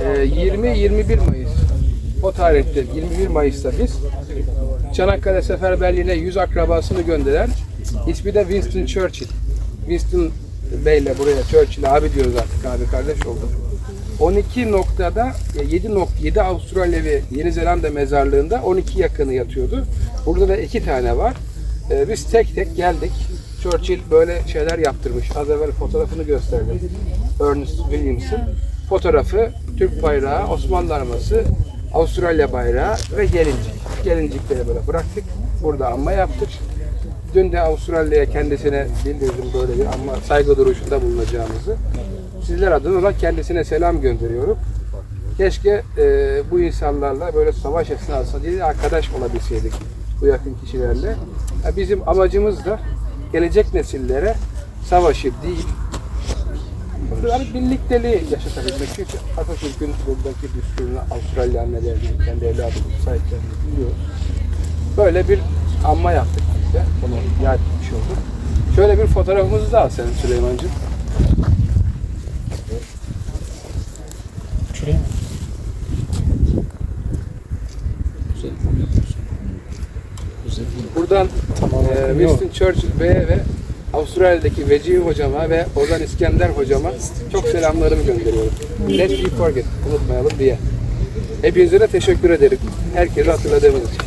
20-21 Mayıs o tarihte 21 Mayıs'ta biz Çanakkale Seferberliği'ne 100 akrabasını gönderen ismi de Winston Churchill. Winston Bey'le buraya Churchill'e abi diyoruz artık abi kardeş olduk. 12 noktada 7 nok 7 Avustralya ve Yeni Zelanda mezarlığında 12 yakını yatıyordu. Burada da iki tane var. Ee, biz tek tek geldik. Churchill böyle şeyler yaptırmış. Az evvel fotoğrafını gösterdim. Ernest Williams'ın fotoğrafı, Türk bayrağı, Osmanlı arması, Avustralya bayrağı ve gelincik. Gelincikleri böyle bıraktık. Burada anma yaptık. Dün de Avustralya'ya kendisine bildirdim böyle bir anma saygı duruşunda bulunacağımızı. Sizler adına da kendisine selam gönderiyorum. Keşke e, bu insanlarla böyle savaş esnasında değil arkadaş olabilseydik bu yakın kişilerle. Ya bizim amacımız da gelecek nesillere savaşı değil, yani birlikteliği yaşatabilmek. Çünkü Atatürk'ün buradaki düsturunu Avustralya annelerini, kendi evladını sahiplerini biliyoruz. Böyle bir anma yaptık biz de. Bunu yad etmiş olduk. Şöyle bir fotoğrafımızı da al sen Süleyman'cığım. Şuraya mı? Buradan Tamam, e, Winston Churchill Bey'e ve Avustralya'daki Vecihi hocama ve Ozan İskender hocama çok selamlarımı gönderiyorum. Let me forget, unutmayalım diye. Hepinize de teşekkür ederim. Herkese hatırladığımız için.